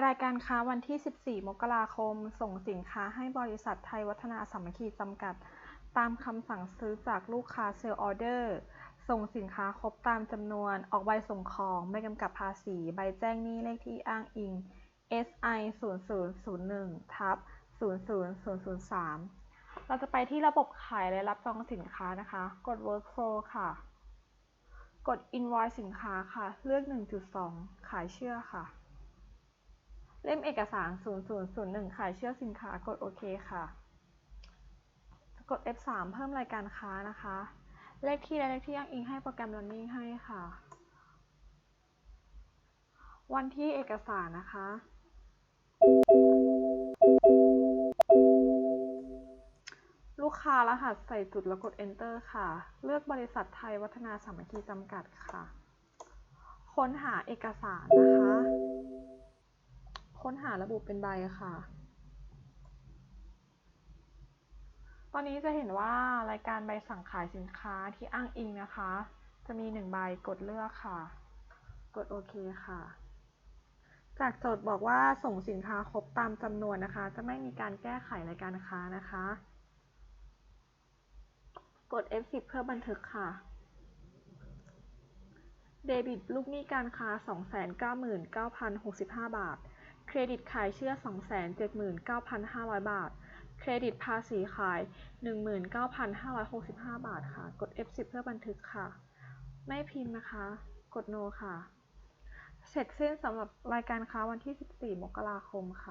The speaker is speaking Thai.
รายการค้าวันที่ 14 มกราคม ส่งสินค้าให้บริษัทไทยวัฒนาสามัคคีจำกัด ตามคำสั่งซื้อจากลูกค้าเซลล์ออเดอร์ ส่งสินค้าครบตามจำนวน ออกใบส่งของใบกำกับภาษี ใบแจ้งหนี้เลขที่อ้างอิง SI 0001ทับ00003 เราจะไปที่ระบบขายและรับจองสินค้านะคะ กด Workflow ค่ะ กด Invoice สินค้าค่ะ เลือก 1.2 ขายเชื่อค่ะ เล่มเอกสาร 0001 ขายเชื่อสินค้ากดโอเคค่ะ กด F3 เพิ่มรายการค้านะคะ เลขที่และเลขที่อ้างอิงให้โปรแกรม Running ให้ค่ะ วันที่เอกสารนะคะ ลูกค้ารหัสใส่จุดแล้วกด Enter ค่ะ เลือกบริษัทไทยวัฒนาสามัคคีจำกัดค่ะ ค้นหาเอกสารนะคะ ค้นหาระบุเป็นใบค่ะ ตอนนี้จะเห็นว่ารายการใบสั่งขายสินค้าที่อ้างอิงนะคะ จะมีหนึ่งใบกดเลือกค่ะ กดโอเคค่ะ จากโจทย์บอกว่าส่งสินค้าครบตามจำนวนนะคะ จะไม่มีการแก้ไขรายการค้านะคะ กด F10 เพื่อบันทึกค่ะเดบิตลูกหนี้การค้า 299,065 บาท เครดิตขายเชื่อ 279,500 บาท เครดิตภาษีขาย 19,565 บาทค่ะ กด F10 เพื่อบันทึกค่ะ ไม่พิมพ์นะคะ กด No ค่ะ เสร็จสิ้นสำหรับรายการค้าวันที่ 14 มกราคมค่ะ